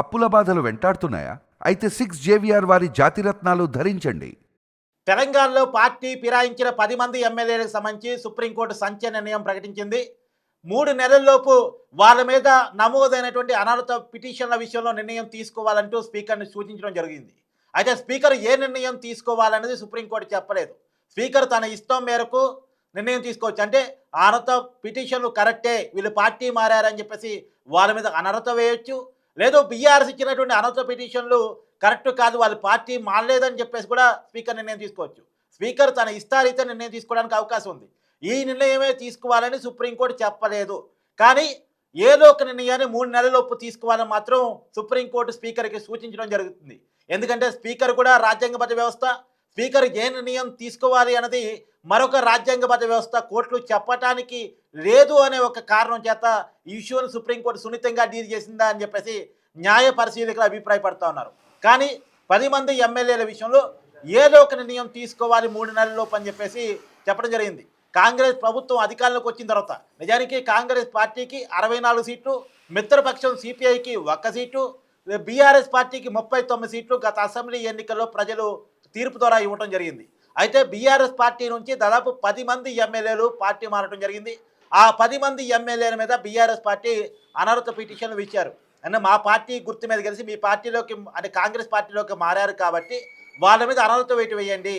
అప్పుల బాధలు వెంటాడుతున్నాయా? అయితే సిక్స్ జేవిఆర్ వారి జాతిరత్నాలు ధరించండి. తెలంగాణలో పార్టీ ఫిరాయించిన పది మంది ఎమ్మెల్యేలకు సంబంధించి సుప్రీంకోర్టు సంచలన నిర్ణయం ప్రకటించింది. మూడు నెలల్లోపు వాళ్ళ మీద నమోదైనటువంటి అనర్హత పిటిషన్ల విషయంలో నిర్ణయం తీసుకోవాలంటూ స్పీకర్ని సూచించడం జరిగింది. అయితే స్పీకర్ ఏ నిర్ణయం తీసుకోవాలనేది సుప్రీంకోర్టు చెప్పలేదు. స్పీకర్ తన ఇష్టం మేరకు నిర్ణయం తీసుకోవచ్చు. అంటే అనర్హత పిటిషన్లు కరెక్టే వీళ్ళు పార్టీ మారారని చెప్పేసి వాళ్ళ మీద అనర్హత వేయొచ్చు. లేదు బీఆర్ఎస్ ఇచ్చినటువంటి అనర్హత పిటిషన్లు కరెక్ట్ కాదు వాళ్ళ పార్టీ మారలేదని చెప్పేసి కూడా స్పీకర్ నిర్ణయం తీసుకోవచ్చు. స్పీకర్ తన ఇష్టారీత నిర్ణయం తీసుకోవడానికి అవకాశం ఉంది. ఈ నిర్ణయమే తీసుకోవాలని సుప్రీంకోర్టు చెప్పలేదు. కానీ ఏదో ఒక నిర్ణయాన్ని మూడు నెలలలోపు తీసుకోవాలని మాత్రం సుప్రీంకోర్టు స్పీకర్కి సూచించడం జరుగుతుంది. ఎందుకంటే స్పీకర్ కూడా రాజ్యాంగబద్ధ వ్యవస్థ స్పీకర్ ఏ నిర్ణయం తీసుకోవాలి అన్నది మరొక రాజ్యాంగబద్ధ వ్యవస్థ కోర్టులు చెప్పటానికి లేదు అనే ఒక కారణం చేత ఈ ఇష్యూను సుప్రీంకోర్టు సున్నితంగా డీల్ చేసిందా అని చెప్పేసి న్యాయ పరిశీలకులు అభిప్రాయపడతా ఉన్నారు. కానీ పది మంది ఎమ్మెల్యేల విషయంలో ఏదో ఒక నిర్ణయం తీసుకోవాలి మూడు నెలల్లోపు అని చెప్పేసి చెప్పడం జరిగింది. కాంగ్రెస్ ప్రభుత్వం అధికారంలోకి వచ్చిన తర్వాత నిజానికి కాంగ్రెస్ పార్టీకి అరవై నాలుగు సీట్లు మిత్రపక్షం సిపిఐకి ఒక్క సీటు బీఆర్ఎస్ పార్టీకి ముప్పై తొమ్మిది సీట్లు గత అసెంబ్లీ ఎన్నికల్లో ప్రజలు తీర్పు ద్వారా ఇవ్వడం జరిగింది. అయితే బీఆర్ఎస్ పార్టీ నుంచి దాదాపు పది మంది ఎమ్మెల్యేలు పార్టీ మారడం జరిగింది. ఆ పది మంది ఎమ్మెల్యేల మీద బీఆర్ఎస్ పార్టీ అనర్హత పిటిషన్లు ఇచ్చారు. అంటే మా పార్టీ గుర్తు మీద కలిసి మీ పార్టీలోకి అంటే కాంగ్రెస్ పార్టీలోకి మారారు కాబట్టి వాళ్ళ మీద అనర్హత వేటు వేయండి.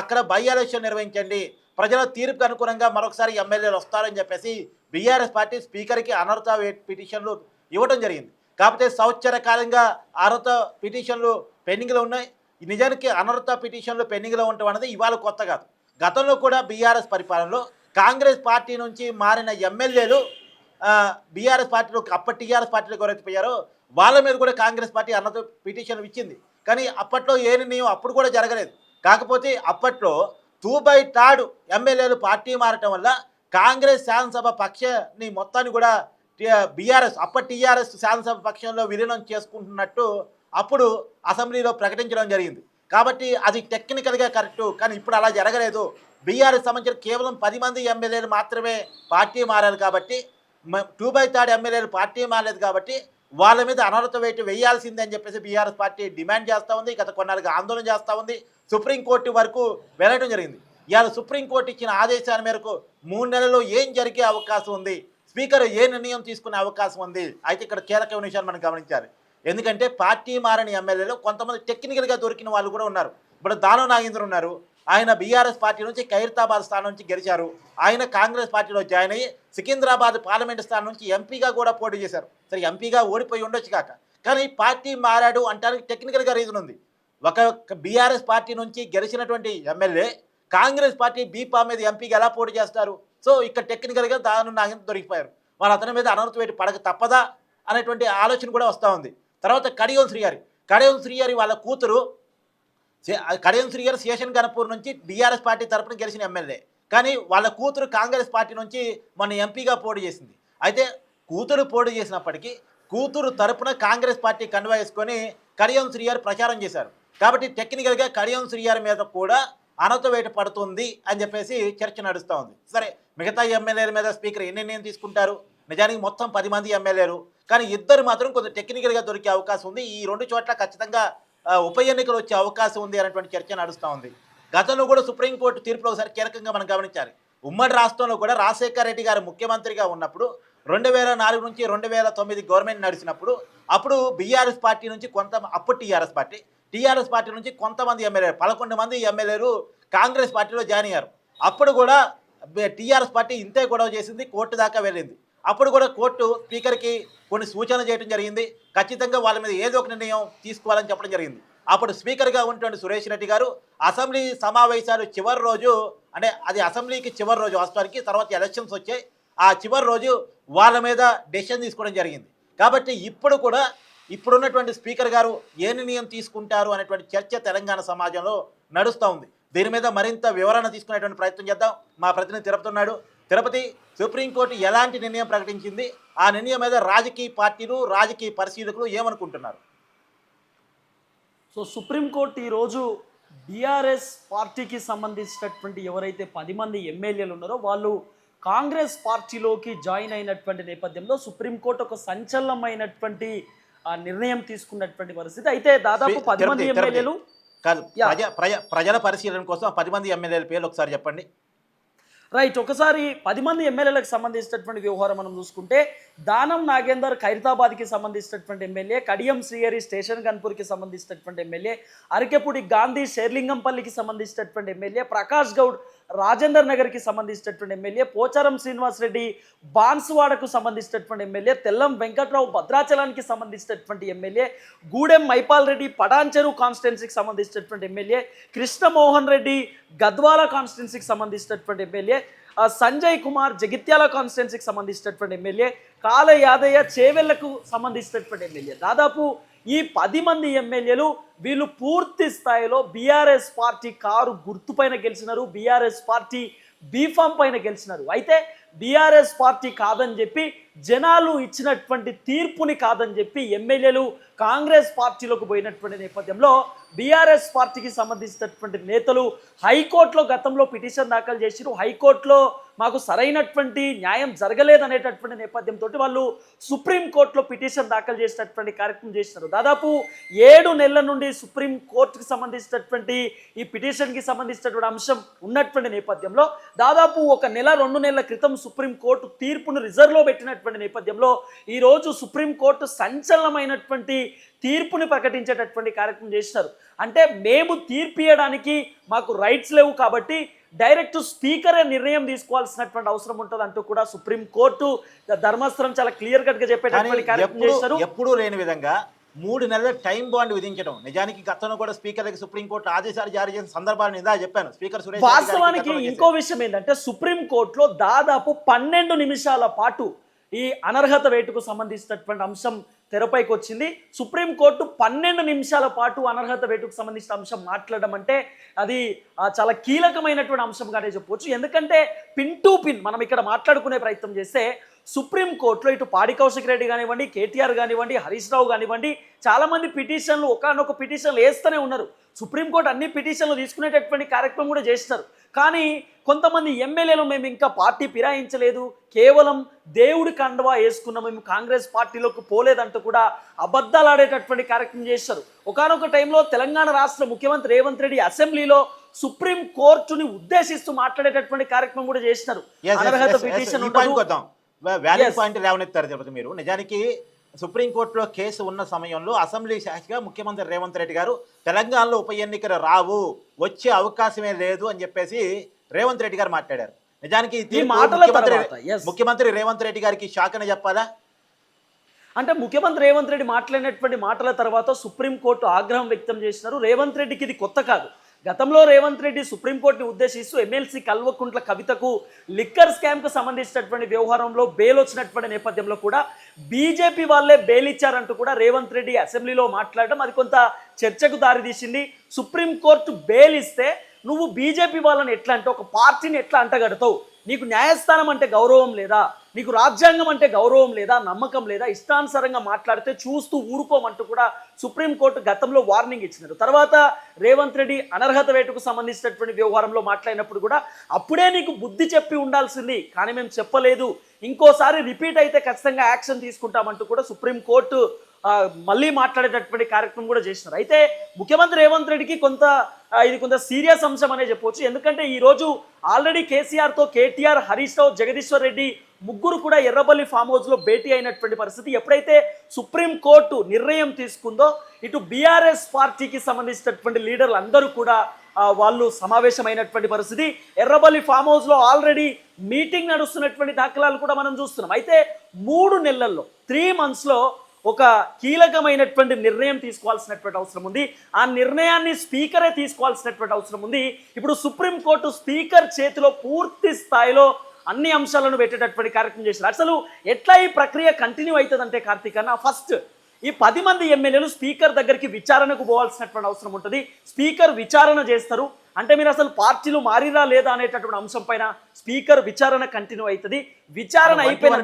అక్కడ బై ఎలక్షన్ నిర్వహించండి. ప్రజల తీర్పుకు అనుగుణంగా మరొకసారి ఎమ్మెల్యేలు వస్తారని చెప్పేసి బీఆర్ఎస్ పార్టీ స్పీకర్కి అనర్హత పిటిషన్లు ఇవ్వడం జరిగింది. కాకపోతే సంవత్సర కాలంగా అర్హత పిటిషన్లు పెండింగ్లో ఉన్నాయి. నిజానికి అనర్హత పిటిషన్లు పెండింగ్లో ఉండటం అనేది ఇవాళ కొత్త కాదు. గతంలో కూడా బీఆర్ఎస్ పరిపాలనలో కాంగ్రెస్ పార్టీ నుంచి మారిన ఎమ్మెల్యేలు బీఆర్ఎస్ పార్టీలో అప్పటి టీఆర్ఎస్ పార్టీలో ఎవరైతే పోయారో వాళ్ళ మీద కూడా కాంగ్రెస్ పార్టీ అనర్థ పిటిషన్ ఇచ్చింది. కానీ అప్పట్లో ఏ నిర్ణయం అప్పుడు కూడా జరగలేదు. కాకపోతే అప్పట్లో టూ బై థర్డ్ ఎమ్మెల్యేలు పార్టీ మారటం వల్ల కాంగ్రెస్ శాసనసభ పక్షాన్ని మొత్తాన్ని కూడా బీఆర్ఎస్ అప్పటి టీఆర్ఎస్ శాసనసభ పక్షంలో విలీనం చేసుకుంటున్నట్టు అప్పుడు అసెంబ్లీలో ప్రకటించడం జరిగింది. కాబట్టి అది టెక్నికల్గా కరెక్టు కానీ ఇప్పుడు అలా జరగలేదు. బీఆర్ఎస్ సంబంధించిన కేవలం పది మంది ఎమ్మెల్యేలు మాత్రమే పార్టీ మారారు కాబట్టి టూ బై థర్డ్ ఎమ్మెల్యేలు పార్టీ మారలేదు కాబట్టి వాళ్ళ మీద అనర్హత వేటు వేయాల్సిందే అని చెప్పేసి బీఆర్ఎస్ పార్టీ డిమాండ్ చేస్తూ ఉంది. గత కొన్నాళ్ళుగా ఆందోళన చేస్తూ ఉంది. సుప్రీంకోర్టు వరకు వెళ్ళడం జరిగింది. ఇవాళ సుప్రీంకోర్టు ఇచ్చిన ఆదేశాల మేరకు మూడు నెలల్లో ఏం జరిగే అవకాశం ఉంది? స్పీకర్ ఏ నిర్ణయం తీసుకునే అవకాశం ఉంది? అయితే ఇక్కడ కీలకమైన విషయాన్ని మనం గమనించాలి. ఎందుకంటే పార్టీ మారని ఎమ్మెల్యేలు కొంతమంది టెక్నికల్గా దొరికిన వాళ్ళు కూడా ఉన్నారు. ఇప్పుడు దానవ నాగేంద్ర ఉన్నారు. ఆయన బీఆర్ఎస్ పార్టీ నుంచి ఖైరతాబాద్ స్థానం నుంచి గెలిచారు. ఆయన కాంగ్రెస్ పార్టీలో జాయిన్ అయ్యి సికింద్రాబాద్ పార్లమెంట్ స్థానం నుంచి ఎంపీగా కూడా పోటీ చేశారు. సరే ఎంపీగా ఓడిపోయి ఉండొచ్చు కాక. కానీ పార్టీ మారాడు అంటానికి టెక్నికల్గా రీజన్ ఉంది. ఒక బీఆర్ఎస్ పార్టీ నుంచి గెలిచినటువంటి ఎమ్మెల్యే కాంగ్రెస్ పార్టీ బీపా మీద ఎంపీగా ఎలా పోటీ చేస్తారు? సో ఇక్కడ టెక్నికల్గా దాని నాగేంద్ర దొరికిపోయారు. వాళ్ళ అతని మీద అనర్హత వేటు పడక తప్పదా? అనేటువంటి ఆలోచన కూడా వస్తూ ఉంది. తర్వాత కడియం శ్రీగారి కడియం శ్రీగారి వాళ్ళ కూతురు సే- కడియం శ్రీగారు శేషన్ గణపూర్ నుంచి బీఆర్ఎస్ పార్టీ తరపున గెలిచిన ఎమ్మెల్యే. కానీ వాళ్ళ కూతురు కాంగ్రెస్ పార్టీ నుంచి మొన్న ఎంపీగా పోటీ చేసింది. అయితే కూతురు పోటీ చేసినప్పటికీ కూతురు తరపున కాంగ్రెస్ పార్టీ కండువా వేసుకొని కడియం శ్రీగారు ప్రచారం చేశారు. కాబట్టి టెక్నికల్గా కడియం శ్రీగారి మీద కూడా అనత వేట పడుతుంది అని చెప్పేసి చర్చ నడుస్తూ ఉంది. సరే మిగతా ఎమ్మెల్యేల మీద స్పీకర్ ఎన్ని నిర్ణయం తీసుకుంటారు? నిజానికి మొత్తం పది మంది ఎమ్మెల్యేలు. కానీ ఇద్దరు మాత్రం కొంచెం టెక్నికల్గా దొరికే అవకాశం ఉంది. ఈ రెండు చోట్ల ఖచ్చితంగా ఉప ఎన్నికలు వచ్చే అవకాశం ఉంది అనేటువంటి చర్చ నడుస్తూ ఉంది. గతంలో కూడా సుప్రీంకోర్టు తీర్పులో ఒకసారి కీలకంగా మనం గమనించాలి. ఉమ్మడి రాష్ట్రంలో కూడా రాజశేఖర రెడ్డి గారు ముఖ్యమంత్రిగా ఉన్నప్పుడు రెండు వేల నాలుగు నుంచి రెండు వేల తొమ్మిది గవర్నమెంట్ నడిచినప్పుడు అప్పుడు బీఆర్ఎస్ పార్టీ నుంచి కొంత అప్పుడు టీఆర్ఎస్ పార్టీ టీఆర్ఎస్ పార్టీ నుంచి కొంతమంది ఎమ్మెల్యేలు పదకొండు మంది ఎమ్మెల్యేలు కాంగ్రెస్ పార్టీలో జాయిన్ అయ్యారు. అప్పుడు కూడా టీఆర్ఎస్ పార్టీ ఇంతే గొడవ చేసింది కోర్టు దాకా వెళ్ళింది. అప్పుడు కూడా కోర్టు స్పీకర్కి కొన్ని సూచనలు చేయడం జరిగింది. ఖచ్చితంగా వాళ్ళ మీద ఏదో ఒక నిర్ణయం తీసుకోవాలని చెప్పడం జరిగింది. అప్పుడు స్పీకర్గా ఉన్నటువంటి సురేష్ రెడ్డి గారు అసెంబ్లీ సమావేశాలు చివరి రోజు అంటే అది అసెంబ్లీకి చివరి రోజు వాస్తవానికి తర్వాత ఎలక్షన్స్ వచ్చాయి. ఆ చివరి రోజు వాళ్ళ మీద డెసిషన్ తీసుకోవడం జరిగింది. కాబట్టి ఇప్పుడు కూడా ఇప్పుడున్నటువంటి స్పీకర్ గారు ఏ నిర్ణయం తీసుకుంటారు అనేటువంటి చర్చ తెలంగాణ సమాజంలో నడుస్తూ ఉంది. దీని మీద మరింత వివరణ తీసుకునేటువంటి ప్రయత్నం చేద్దాం. మా ప్రతినిధి తిరుపుతున్నాడు తిరుపతి సుప్రీంకోర్టు ఎలాంటి నిర్ణయం ప్రకటించింది? ఆ నిర్ణయం మీద రాజకీయ పార్టీలు రాజకీయ పరిశీలకులు ఏమనుకుంటున్నారు? సో సుప్రీంకోర్టు ఈరోజు బీఆర్ఎస్ పార్టీకి సంబంధించినటువంటి ఎవరైతే పది మంది ఎమ్మెల్యేలు ఉన్నారో వాళ్ళు కాంగ్రెస్ పార్టీలోకి జాయిన్ అయినటువంటి నేపథ్యంలో సుప్రీంకోర్టు ఒక సంచలనమైనటువంటి ఆ నిర్ణయం తీసుకున్నటువంటి పరిస్థితి. అయితే దాదాపు పది మంది. ఎమ్మెల్యేలు ప్రజల పరిశీలన కోసం పది మంది ఎమ్మెల్యేల పేర్లు ఒకసారి చెప్పండి. రైట్ ఒకసారి పది మంది ఎమ్మెల్యేలకు సంబంధించినటువంటి వ్యవహారం మనం చూసుకుంటే దానం నాగేందర్ ఖైరతాబాద్కి సంబంధించినటువంటి ఎమ్మెల్యే కడియం శ్రీహరి స్టేషన్ గన్పూర్కి సంబంధించినటువంటి ఎమ్మెల్యే అరకెపూడి గాంధీ షేర్లింగంపల్లికి సంబంధించినటువంటి ఎమ్మెల్యే ప్రకాష్ గౌడ్ రాజేందర్ నగర్కి సంబంధించినటువంటి ఎమ్మెల్యే పోచారం శ్రీనివాస్ రెడ్డి బాన్సువాడకు సంబంధించినటువంటి ఎమ్మెల్యే తెల్లం వెంకట్రావు భద్రాచలానికి సంబంధించినటువంటి ఎమ్మెల్యే గూడెం మైపాల్ రెడ్డి పటాన్చెరు కాన్స్టిట్యున్సీకి సంబంధించినటువంటి ఎమ్మెల్యే కృష్ణమోహన్ రెడ్డి గద్వాల కాన్స్టిట్యున్సీకి సంబంధించినటువంటి ఎమ్మెల్యే సంజయ్ కుమార్ జగిత్యాల కాన్స్టిట్యున్సీకి సంబంధించినటువంటి ఎమ్మెల్యే కాల యాదయ్య చేవెళ్ళకు సంబంధించినటువంటి ఎమ్మెల్యే. దాదాపు ఈ పది మంది ఎమ్మెల్యేలు వీళ్ళు పూర్తి స్థాయిలో బీఆర్ఎస్ పార్టీ కారు గుర్తుపైన గెలిచినారు బీఆర్ఎస్ పార్టీ బీఫామ్ పైన గెలిచినారు. అయితే బీఆర్ఎస్ పార్టీ కాదని చెప్పి జనాలు ఇచ్చినటువంటి తీర్పుని కాదని చెప్పి ఎమ్మెల్యేలు కాంగ్రెస్ పార్టీలోకి పోయినటువంటి నేపథ్యంలో బీఆర్ఎస్ పార్టీకి సంబంధించినటువంటి నేతలు హైకోర్టులో గతంలో పిటిషన్ దాఖలు చేసిరు. హైకోర్టులో మాకు సరైనటువంటి న్యాయం జరగలేదనేటటువంటి నేపథ్యంతో వాళ్ళు సుప్రీంకోర్టులో పిటిషన్ దాఖలు చేసినటువంటి కార్యక్రమం చేసినారు. దాదాపు ఏడు నెలల నుండి సుప్రీం కోర్టుకి సంబంధించినటువంటి ఈ పిటిషన్కి సంబంధించినటువంటి అంశం ఉన్నటువంటి నేపథ్యంలో దాదాపు ఒక నెల రెండు నెలల క్రితం సుప్రీంకోర్టు తీర్పును రిజర్వ్లో పెట్టినటువంటి నేపథ్యంలో ఈరోజు సుప్రీంకోర్టు సంచలనమైనటువంటి తీర్పుని ప్రకటించేటటువంటి కార్యక్రమం చేసినారు. అంటే మేము తీర్పు ఇవ్వడానికి మాకు రైట్స్ లేవు కాబట్టి డైరెక్ట్ స్పీకరే నిర్ణయం తీసుకోవాల్సినటువంటి అవసరం ఉంటుంది అంటూ కూడా సుప్రీంకోర్టు ధర్మస్థలం చాలా క్లియర్ కట్గా కానీ చెప్పేటటువంటి కార్యక్రమం ఎప్పుడు చేశారు. ఎప్పుడూ లేని విధంగా మూడు నెలల టైం బాండ్ విధించడం. నిజానికి గతంలో కూడా స్పీకర్ దగ్గర సుప్రీంకోర్టు ఆదేశాలు జారీ చేసిన సందర్భాన్ని ఇందా చెప్పాను. స్పీకర్ సురేష్ వాస్తవానికి ఇంకో విషయం ఏంటంటే సుప్రీం కోర్టులో దాదాపు పన్నెండు నిమిషాల పాటు ఈ అనర్హత వేటుకు సంబంధించినటువంటి అంశం తెరపైకి వచ్చింది సుప్రీం కోర్టు పన్నెండు నిమిషాల పాటు అనర్హత వేటుకు సంబంధించిన అంశం మాట్లాడడం అంటే అది చాలా కీలకమైనటువంటి అంశంగానే చెప్పవచ్చు ఎందుకంటే పిన్ టు పిన్ మనం ఇక్కడ మాట్లాడుకునే ప్రయత్నం చేస్తే సుప్రీం కోర్టులో ఇటు పాడి కౌశిక్ రెడ్డి కానివ్వండి కేటీఆర్ కానివ్వండి హరీష్ రావు కానివ్వండి చాలామంది పిటిషన్లు ఒకనొక పిటిషన్లు వేస్తూనే ఉన్నారు. సుప్రీంకోర్టు అన్ని పిటిషన్లు తీసుకునేటటువంటి కార్యక్రమం కూడా చేస్తారు కానీ కొంతమంది ఎమ్మెల్యేలు మేము ఇంకా పార్టీ ఫిరాయించలేదు. కేవలం దేవుడి కండవా వేసుకున్న మేము కాంగ్రెస్ పార్టీలోకి పోలేదంటూ కూడా అబద్ధాలు ఆడేటటువంటి కార్యక్రమం చేస్తారు ఒకనొక టైంలో తెలంగాణ రాష్ట్ర ముఖ్యమంత్రి రేవంత్ రెడ్డి అసెంబ్లీలో సుప్రీం కోర్టుని ఉద్దేశిస్తూ మాట్లాడేటటువంటి కార్యక్రమం కూడా చేసినారు అనర్హత పిటిషన్ ఉండదు. వ్యాలిడ్. పాయింట్ లేవనెత్తారు తిరుపతి మీరు. నిజానికి సుప్రీంకోర్టులో కేసు ఉన్న సమయంలో అసెంబ్లీ శాఖగా ముఖ్యమంత్రి రేవంత్ రెడ్డి గారు తెలంగాణలో ఉప ఎన్నికలు రావు వచ్చే అవకాశమే లేదు అని చెప్పేసి రేవంత్ రెడ్డి గారు మాట్లాడారు. నిజానికి. ముఖ్యమంత్రి రేవంత్ రెడ్డి గారికి షాక్ అని చెప్పాలా? అంటే ముఖ్యమంత్రి రేవంత్ రెడ్డి మాట్లాడినటువంటి మాటల తర్వాత సుప్రీంకోర్టు ఆగ్రహం వ్యక్తం చేసినారు. రేవంత్ రెడ్డికి ఇది కొత్త కాదు. గతంలో రేవంత్ రెడ్డి సుప్రీంకోర్టుని ఉద్దేశిస్తూ ఎమ్మెల్సీ కల్వకుంట్ల కవితకు లిక్కర్ స్కామ్కు సంబంధించినటువంటి వ్యవహారంలో బెయిల్ వచ్చినటువంటి నేపథ్యంలో కూడా బీజేపీ వాళ్ళే బెయిల్ ఇచ్చారంటూ కూడా రేవంత్ రెడ్డి అసెంబ్లీలో మాట్లాడడం అది కొంత చర్చకు దారితీసింది. సుప్రీంకోర్టు బెయిల్ ఇస్తే నువ్వు బీజేపీ వాళ్ళని ఎట్లా అంటే ఒక పార్టీని ఎట్లా అంటగడతావు? నీకు న్యాయస్థానం అంటే గౌరవం లేదా? నీకు రాజ్యాంగం అంటే గౌరవం లేదా? నమ్మకం లేదా? ఇష్టానుసారంగా మాట్లాడితే చూస్తూ ఊరుకోమంటూ కూడా సుప్రీంకోర్టు గతంలో వార్నింగ్ ఇచ్చినారు. తర్వాత రేవంత్ రెడ్డి అనర్హత వేటుకు సంబంధించినటువంటి వ్యవహారంలో మాట్లాడినప్పుడు కూడా అప్పుడే నీకు బుద్ధి చెప్పి ఉండాల్సింది కానీ మేము చెప్పలేదు. ఇంకోసారి రిపీట్ అయితే ఖచ్చితంగా యాక్షన్ తీసుకుంటామంటూ కూడా సుప్రీంకోర్టు మళ్ళీ మాట్లాడేటటువంటి కార్యక్రమం కూడా చేసినారు అయితే ముఖ్యమంత్రి రేవంత్ రెడ్డికి కొంత ఇది కొంత సీరియస్ అంశం అనే చెప్పవచ్చు ఎందుకంటే ఈరోజు ఆల్రెడీ కేసీఆర్తో కేటీఆర్ హరీష్ రావు జగదీశ్వర్ రెడ్డి ముగ్గురు కూడా ఎర్రబల్లి ఫామ్ హౌస్లో భేటీ అయినటువంటి పరిస్థితి ఎప్పుడైతే సుప్రీంకోర్టు నిర్ణయం తీసుకుందో ఇటు బీఆర్ఎస్ పార్టీకి సంబంధించినటువంటి లీడర్లు అందరూ కూడా వాళ్ళు సమావేశమైనటువంటి పరిస్థితి. ఎర్రబల్లి ఫామ్ హౌస్లో ఆల్రెడీ మీటింగ్ నడుస్తున్నటువంటి దాఖలాలు కూడా మనం చూస్తున్నాం. అయితే మూడు నెలల్లో త్రీ మంత్స్లో ఒక కీలకమైనటువంటి నిర్ణయం తీసుకోవాల్సినటువంటి అవసరం ఉంది. ఆ నిర్ణయాన్ని స్పీకరే తీసుకోవాల్సినటువంటి అవసరం ఉంది. ఇప్పుడు సుప్రీంకోర్టు స్పీకర్ చేతిలో పూర్తి స్థాయిలో అన్ని అంశాలను పెట్టేటటువంటి కార్యక్రమం చేశారు. అసలు ఎట్లా ఈ ప్రక్రియ కంటిన్యూ అవుతుందంటే కార్తీక్ అన్న ఫస్ట్ ఈ పది మంది ఎమ్మెల్యేలు స్పీకర్ దగ్గరికి విచారణకు పోవాల్సినటువంటి అవసరం ఉంటుంది. స్పీకర్ విచారణ చేస్తారు. అంటే మీరు అసలు పార్టీలు మారిరా లేదా అనేటటువంటి అంశం పైన స్పీకర్ విచారణ కంటిన్యూ అవుతుంది. విచారణ అయిపోయిన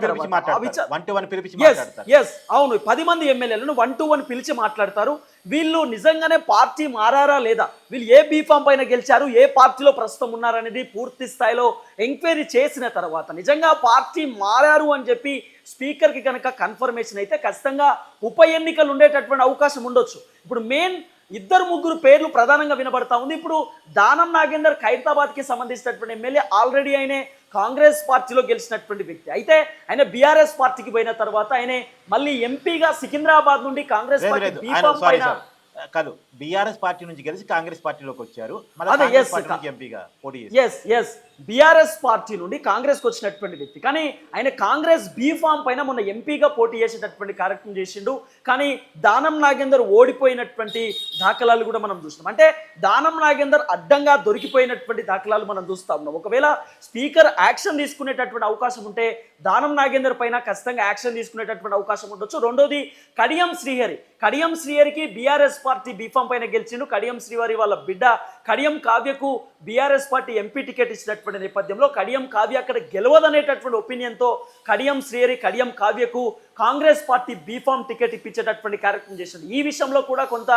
అవును. పది మంది ఎమ్మెల్యేలను వన్ టు వన్ పిలిచి మాట్లాడతారు. వీళ్ళు నిజంగానే పార్టీ మారారా లేదా? వీళ్ళు ఏ బీఫామ్ పైన గెలిచారు? ఏ పార్టీలో ప్రస్తుతం ఉన్నారనేది పూర్తి స్థాయిలో ఎంక్వైరీ చేసిన తర్వాత నిజంగా పార్టీ మారారు అని చెప్పి స్పీకర్కి కనుక కన్ఫర్మేషన్ అయితే ఖచ్చితంగా ఉప ఎన్నికలు ఉండేటటువంటి అవకాశం ఉండొచ్చు. ఇప్పుడు మెయిన్ ఇద్దరు ముగ్గురు పేర్లు ప్రధానంగా వినబడతా ఉంది. ఇప్పుడు దానం నాగేందర్ ఖైరతాబాద్కి సంబంధించినటువంటి ఎమ్మెల్యే ఆల్రెడీ ఆయనే కాంగ్రెస్ పార్టీలో గెలిచినటువంటి వ్యక్తి. అయితే ఆయన బీఆర్ఎస్ పార్టీకి పోయిన తర్వాత ఆయన మళ్ళీ ఎంపీగా సికింద్రాబాద్ నుండి కాంగ్రెస్ పార్టీ బీఫామ్ పైన కాదు. బీఆర్ఎస్ పార్టీ నుంచి గెలిచి కాంగ్రెస్ పార్టీలోకి వచ్చారు. ఎంపీగా పోటీ ఎస్ ఎస్ బీఆర్ఎస్ పార్టీ నుండి కాంగ్రెస్కి వచ్చినటువంటి వ్యక్తి. కానీ ఆయన కాంగ్రెస్ బీఫామ్ పైన మొన్న ఎంపీగా పోటీ చేసేటటువంటి కార్యక్రమం చేసిండు. కానీ దానం నాగేందర్ ఓడిపోయినటువంటి దాఖలాలు కూడా మనం చూసినాం అంటే దానం నాగేందర్ అడ్డంగా దొరికిపోయినటువంటి దాఖలాలు మనం చూస్తా ఉన్నాం. ఒకవేళ స్పీకర్ యాక్షన్ తీసుకునేటటువంటి అవకాశం ఉంటే దానం నాగేందర్ పైన ఖచ్చితంగా యాక్షన్ తీసుకునేటటువంటి అవకాశం ఉండొచ్చు. రెండోది కడియం శ్రీహరి. కడియం శ్రీహరికి బీఆర్ఎస్ పార్టీ బీఫామ్ పైన గెలిచిండు. కడియం శ్రీహరి వాళ్ళ బిడ్డ. కడియం కావ్యకు బీఆర్ఎస్ పార్టీ ఎంపీ టికెట్ ఇచ్చినటువంటి నేపథ్యంలో కడియం కావ్య అక్కడ గెలవదనేటటువంటి ఒపీనియన్తో Kadiyam Srihari Kadiyam కావ్యకు Congress party B form ticket ఇప్పించేటటువంటి కార్యక్రమం చేసింది. ఈ విషయంలో కూడా కొంత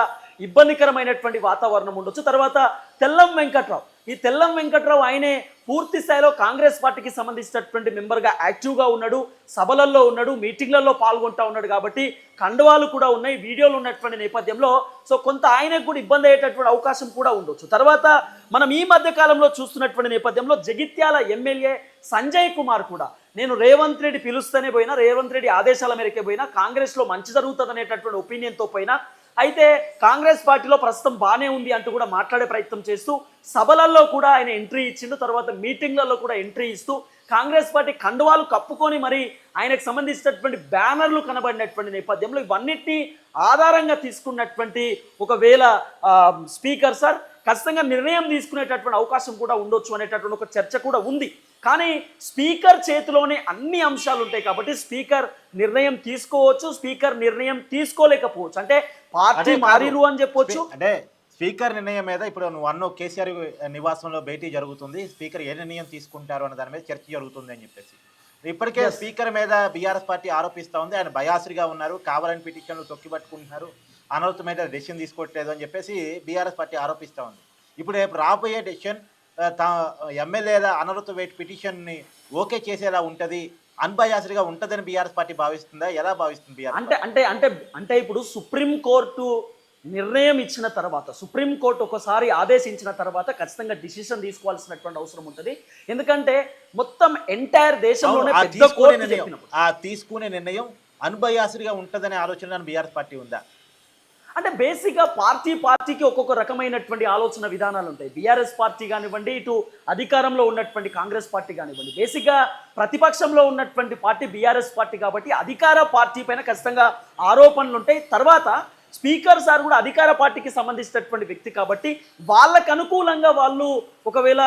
ఇబ్బందికరమైనటువంటి వాతావరణం ఉండొచ్చు. తర్వాత తెల్లం వెంకట్రావు. ఈ తెల్లం వెంకట్రావు ఆయనే పూర్తి స్థాయిలో కాంగ్రెస్ పార్టీకి సంబంధించినటువంటి మెంబర్గా యాక్టివ్గా ఉన్నాడు సభలలో ఉన్నాడు మీటింగ్లలో పాల్గొంటా ఉన్నాడు కాబట్టి కండువాలు కూడా ఉన్నాయి వీడియోలు ఉన్నటువంటి నేపథ్యంలో. సో కొంత ఆయనకు కూడా ఇబ్బంది అయ్యేటటువంటి అవకాశం కూడా ఉండొచ్చు. తర్వాత మనం ఈ మధ్య కాలంలో చూస్తున్నటువంటి నేపథ్యంలో జగిత్యాల ఎమ్మెల్యే సంజయ్ కుమార్ కూడా. నేను రేవంత్ రెడ్డి పిలుస్తూనే పోయినా రేవంత్ రెడ్డి ఆదేశాల మేరకే పోయినా కాంగ్రెస్లో మంచి జరుగుతుంది అనేటటువంటి ఒపీనియన్తో పోయినా అయితే కాంగ్రెస్ పార్టీలో ప్రస్తుతం బాగానే ఉంది అంటూ కూడా మాట్లాడే ప్రయత్నం చేస్తూ సభలలో కూడా ఆయన ఎంట్రీ ఇచ్చిండు తర్వాత మీటింగ్లలో కూడా ఎంట్రీ ఇస్తూ కాంగ్రెస్ పార్టీ కండువాలు కప్పుకొని మరి ఆయనకు సంబంధించినటువంటి బ్యానర్లు కనబడినటువంటి నేపథ్యంలో ఇవన్నిటినీ ఆధారంగా తీసుకున్నటువంటి ఒకవేళ స్పీకర్ సార్ ఖచ్చితంగా నిర్ణయం తీసుకునేటటువంటి అవకాశం కూడా ఉండొచ్చు అనేటటువంటి ఒక చర్చ కూడా ఉంది. కానీ స్పీకర్ చేతిలోనే అన్ని అంశాలు ఉంటాయి కాబట్టి స్పీకర్ నిర్ణయం తీసుకోవచ్చు స్పీకర్ నిర్ణయం తీసుకోలేకపోవచ్చు అంటే పార్టీ. మారిరు అని చెప్పొచ్చు అంటే స్పీకర్ నిర్ణయం మీద ఇప్పుడు నువ్వు అన్నో కేసీఆర్ నివాసంలో భేటీ జరుగుతుంది స్పీకర్ ఏ నిర్ణయం తీసుకుంటారు అన్న దాని మీద చర్చ జరుగుతుంది అని చెప్పేసి ఇప్పటికే. స్పీకర్ మీద బీఆర్ఎస్ పార్టీ ఆరోపిస్తా ఉంది ఆయన బయాసుగా ఉన్నారు కావాలని పిటిషన్లు తొక్కిపట్టుకుంటున్నారు అనవసరం మీద డెసిషన్ తీసుకోవట్లేదు అని చెప్పేసి బీఆర్ఎస్ పార్టీ ఆరోపిస్తా ఉంది ఇప్పుడు రాబోయే డెసిషన్ ఎమ్మెల్యేల అనర్హత వెయిట్ పిటిషన్ని ఓకే చేసేలా ఉంటుంది అన్బయాసుగా ఉంటుందని బీఆర్ఎస్ పార్టీ భావిస్తుందా? ఎలా భావిస్తుంది బీఆర్ఎస్ అంటే అంటే అంటే అంటే ఇప్పుడు సుప్రీం కోర్టు నిర్ణయం ఇచ్చిన తర్వాత సుప్రీం కోర్టు ఒకసారి ఆదేశించిన తర్వాత ఖచ్చితంగా డిసిషన్ తీసుకోవాల్సినటువంటి అవసరం ఉంటుంది. ఎందుకంటే మొత్తం ఎంటైర్ దేశంలోనే తీసుకునే నిర్ణయం ఆ తీసుకునే నిర్ణయం అన్బయాసుగా ఉంటుందనే ఆలోచన బీఆర్ఎస్ పార్టీ ఉందా? అంటే బేసిక్గా పార్టీ పార్టీకి ఒక్కొక్క రకమైనటువంటి ఆలోచన విధానాలు ఉంటాయి. బీఆర్ఎస్ పార్టీ కానివ్వండి ఇటు అధికారంలో ఉన్నటువంటి కాంగ్రెస్ పార్టీ కానివ్వండి. బేసిక్గా ప్రతిపక్షంలో ఉన్నటువంటి పార్టీ బీఆర్ఎస్ పార్టీ కాబట్టి అధికార పార్టీ పైన ఖచ్చితంగా ఆరోపణలు ఉంటాయి. తర్వాత స్పీకర్ సార్ కూడా అధికార పార్టీకి సంబంధించినటువంటి వ్యక్తి కాబట్టి వాళ్ళకు అనుకూలంగా వాళ్ళు ఒకవేళ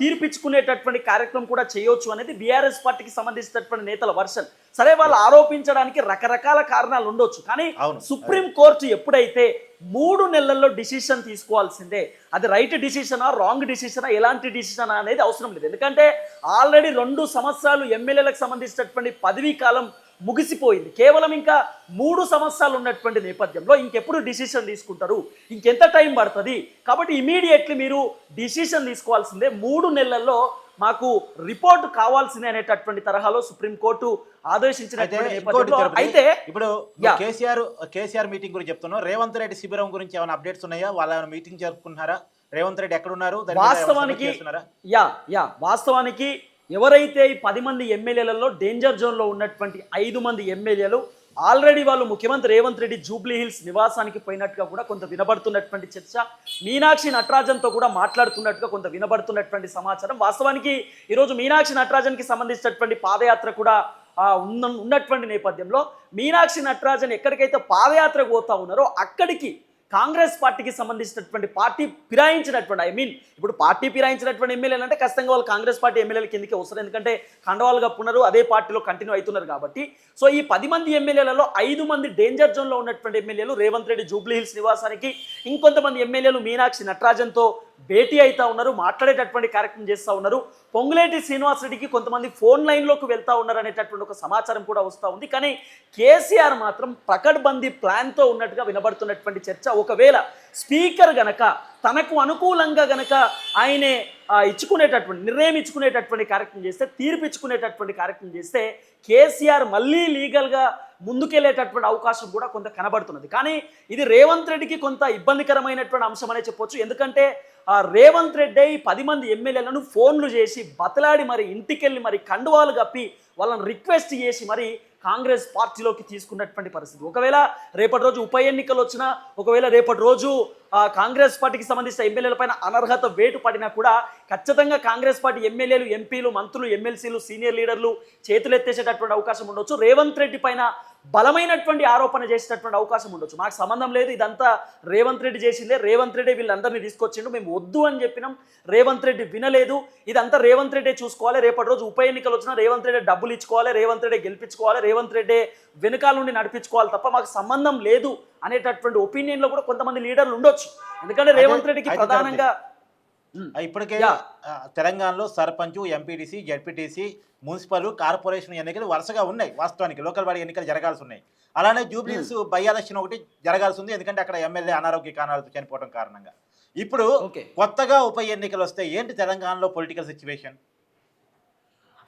తీర్పిచ్చుకునేటటువంటి కార్యక్రమం కూడా చేయొచ్చు అనేది బీఆర్ఎస్ పార్టీకి సంబంధించినటువంటి నేతల వర్షన్. సరే వాళ్ళు ఆరోపించడానికి రకరకాల కారణాలు ఉండొచ్చు. కానీ. సుప్రీం కోర్టు ఎప్పుడైతే మూడు నెలల్లో డిసిషన్ తీసుకోవాల్సిందే అది రైట్ డిసిషనా రాంగ్ డిసిషనా ఎలాంటి డిసిషనా అనేది అవసరం లేదు. ఎందుకంటే ఆల్రెడీ రెండు సంవత్సరాలు ఎమ్మెల్యేలకు సంబంధించినటువంటి పదవీ కాలం ముగిసిపోయింది. కేవలం ఇంకా మూడు సంవత్సరాలు ఉన్నటువంటి నేపథ్యంలో ఇంకెప్పుడు డిసిషన్ తీసుకుంటారు. ఇంకెంత టైం పడుతుంది? కాబట్టి ఇమీడియట్లీ మీరు డిసిషన్ తీసుకోవాల్సిందే. మూడు నెలల్లో మాకు రిపోర్ట్ కావాల్సిందే అనేటటువంటి తరహాలో సుప్రీంకోర్టు ఆదేశించినటువంటి తిరుపతి, అయితే ఇప్పుడు. కేసీఆర్ కేసీఆర్ మీటింగ్ గురించి చెప్తున్నావు రేవంత్ రెడ్డి శిబిరం గురించి ఏమైనా అప్డేట్స్ ఉన్నాయా? వాళ్ళ ఏమైనా మీటింగ్ జరుపుకుంటున్నారా? రేవంత్ రెడ్డి ఎక్కడ ఉన్నారు దాని మీద ఏమైనా వాస్తవానికి? Yeah yeah. వాస్తవానికి ఎవరైతే ఈ పది మంది ఎమ్మెల్యేలలో డేంజర్ జోన్లో ఉన్నటువంటి ఐదు మంది ఎమ్మెల్యేలు ఆల్రెడీ వాళ్ళు ముఖ్యమంత్రి రేవంత్ రెడ్డి జూబ్లీ హిల్స్ నివాసానికి పోయినట్టుగా కూడా కొంత వినబడుతున్నటువంటి చర్చ. మీనాక్షి నటరాజన్తో కూడా మాట్లాడుతున్నట్టుగా కొంత వినబడుతున్నటువంటి సమాచారం. వాస్తవానికి ఈరోజు మీనాక్షి నటరాజన్కి సంబంధించినటువంటి పాదయాత్ర కూడా ఉన్న ఉన్నటువంటి నేపథ్యంలో మీనాక్షి నటరాజన్ ఎక్కడికైతే పాదయాత్ర పోతా ఉన్నారో అక్కడికి కాంగ్రెస్ పార్టీకి సంబంధించినటువంటి పార్టీ ఫిరాయించినటువంటి ఐ మీన్ ఇప్పుడు పార్టీ ఫిరాయించినటువంటి ఎమ్మెల్యేలు అంటే ఖచ్చితంగా వాళ్ళు కాంగ్రెస్ పార్టీ ఎమ్మెల్యేల కిందకి వస్తారు. ఎందుకంటే కండవాలు కప్పున్నారు అదే పార్టీలో కంటిన్యూ అవుతున్నారు కాబట్టి. సో ఈ పది మంది ఎమ్మెల్యేలలో ఐదు మంది డేంజర్ జోన్లో ఉన్నటువంటి ఎమ్మెల్యేలు రేవంత్ రెడ్డి జూబ్లీ హిల్స్ నివాసానికి ఇంకొంతమంది ఎమ్మెల్యేలు మీనాక్షి నటరాజన్తో భేటీ అవుతా ఉన్నారు మాట్లాడేటటువంటి కార్యక్రమం చేస్తూ ఉన్నారు. పొంగులేటి శ్రీనివాసరెడ్డికి కొంతమంది ఫోన్ లైన్లోకి వెళ్తా ఉన్నారు అనేటటువంటి ఒక సమాచారం కూడా వస్తూ ఉంది. కానీ కేసీఆర్ మాత్రం పకడ్బందీ ప్లాన్తో ఉన్నట్టుగా వినబడుతున్నటువంటి చర్చ. ఒకవేళ స్పీకర్ గనక తనకు అనుకూలంగా గనక ఆయనే ఇచ్చుకునేటటువంటి నిర్ణయం ఇచ్చుకునేటటువంటి కార్యక్రమం చేస్తే తీర్పు ఇచ్చుకునేటటువంటి కార్యక్రమం చేస్తే కేసీఆర్ మళ్ళీ లీగల్గా ముందుకెళ్ళేటటువంటి అవకాశం కూడా కొంత కనబడుతున్నది. కానీ ఇది రేవంత్ రెడ్డికి కొంత ఇబ్బందికరమైనటువంటి అంశం అనే చెప్పొచ్చు. ఎందుకంటే ఆ రేవంత్ రెడ్డి పది మంది ఎమ్మెల్యేలను ఫోన్లు చేసి బతలాడి మరి ఇంటికెళ్ళి మరి కండువాలు కప్పి వాళ్ళని రిక్వెస్ట్ చేసి మరి కాంగ్రెస్ పార్టీలోకి తీసుకున్నటువంటి పరిస్థితి. ఒకవేళ రేపటి రోజు ఉప ఎన్నికలు వచ్చినా ఒకవేళ రేపటి రోజు కాంగ్రెస్ పార్టీకి సంబంధించిన ఎమ్మెల్యేల పైన అనర్హత వేటు పడినా కూడా ఖచ్చితంగా కాంగ్రెస్ పార్టీ ఎమ్మెల్యేలు ఎంపీలు మంత్రులు ఎమ్మెల్సీలు సీనియర్ లీడర్లు చేతులెత్తేసేటటువంటి అవకాశం ఉండొచ్చు. రేవంత్ రెడ్డి పైన బలమైనటువంటి ఆరోపణ చేసేటటువంటి అవకాశం ఉండొచ్చు. మాకు సంబంధం లేదు ఇదంతా రేవంత్ రెడ్డి చేసిందే. రేవంత్ రెడ్డి వీళ్ళందరినీ తీసుకొచ్చిండు. మేము వద్దు అని చెప్పినాం. రేవంత్ రెడ్డి వినలేదు. ఇదంతా రేవంత్ రెడ్డి చూసుకోవాలి. రేపటి రోజు ఉప ఎన్నికలు వచ్చినా రేవంత్ రెడ్డి డబ్బులు ఇచ్చుకోవాలి రేవంత్ రెడ్డి గెలిపించుకోవాలి రేవంత్ రెడ్డి వెనకాల నుండి నడిపించుకోవాలి తప్ప మాకు సంబంధం లేదు అనేటటువంటి ఒపీనియన్లో కూడా కొంతమంది లీడర్లు ఉండొచ్చు. ఎందుకంటే రేవంత్ రెడ్డికి ప్రధానంగా ఇప్పటికే తెలంగాణలో sarpanch MPTC ZPTC municipal corporation ఎన్నికలు వరుసగా ఉన్నాయి వాస్తవానికి. లోకల్ బాడీ ఎన్నికలు జరగాల్సి ఉన్నాయి. అలానే జూబ్లీస్ బై ఎలక్షన్ ఒకటి జరగాల్సి ఉంది. ఎందుకంటే అక్కడ ఎమ్మెల్యే అనారోగ్య కారణాలతో చనిపోవడం కారణంగా. ఇప్పుడు కొత్తగా ఉప ఎన్నికలు వస్తే ఏంటి తెలంగాణలో పొలిటికల్ సిచ్యువేషన్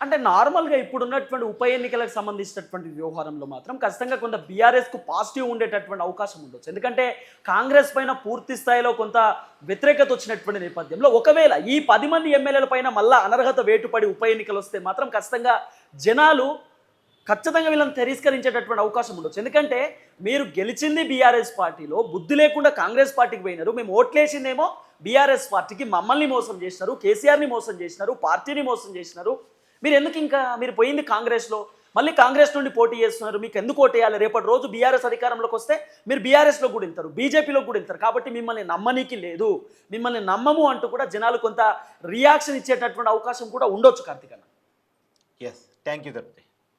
అంటే నార్మల్గా ఇప్పుడు ఉన్నటువంటి ఉప ఎన్నికలకు సంబంధించినటువంటి వ్యవహారంలో మాత్రం ఖచ్చితంగా కొంత బీఆర్ఎస్కు పాజిటివ్ ఉండేటటువంటి అవకాశం ఉండొచ్చు. ఎందుకంటే కాంగ్రెస్ పైన పూర్తి స్థాయిలో కొంత వ్యతిరేకత వచ్చినటువంటి నేపథ్యంలో ఒకవేళ ఈ పది మంది ఎమ్మెల్యేల పైన మళ్ళా అనర్హత వేటుపడి ఉప ఎన్నికలు వస్తే మాత్రం ఖచ్చితంగా జనాలు ఖచ్చితంగా వీళ్ళని తిరస్కరించేటటువంటి అవకాశం ఉండొచ్చు. ఎందుకంటే మీరు గెలిచింది బీఆర్ఎస్ పార్టీలో బుద్ధి లేకుండా కాంగ్రెస్ పార్టీకి పోయినారు మేము ఓట్లేసిందేమో బీఆర్ఎస్ పార్టీకి మమ్మల్ని మోసం చేసినారు కేసీఆర్ని మోసం చేసినారు పార్టీని మోసం చేసినారు మీరు ఎందుకు ఇంకా మీరు పోయింది కాంగ్రెస్లో? మళ్ళీ కాంగ్రెస్ నుండి పోటీ చేస్తున్నారు మీకు ఎందుకు ఓటు వేయాలి? రేపటి రోజు బీఆర్ఎస్ అధికారంలోకి వస్తే మీరు బీఆర్ఎస్లో కూడా వెళ్తారు బీజేపీలో కూడా వెళ్తారు. కాబట్టి మిమ్మల్ని నమ్మనీకి లేదు. మిమ్మల్ని నమ్మము అంటూ కూడా జనాలు కొంత రియాక్షన్ ఇచ్చేటటువంటి అవకాశం కూడా ఉండొచ్చు కార్తీక్ అన్న. Yes thank you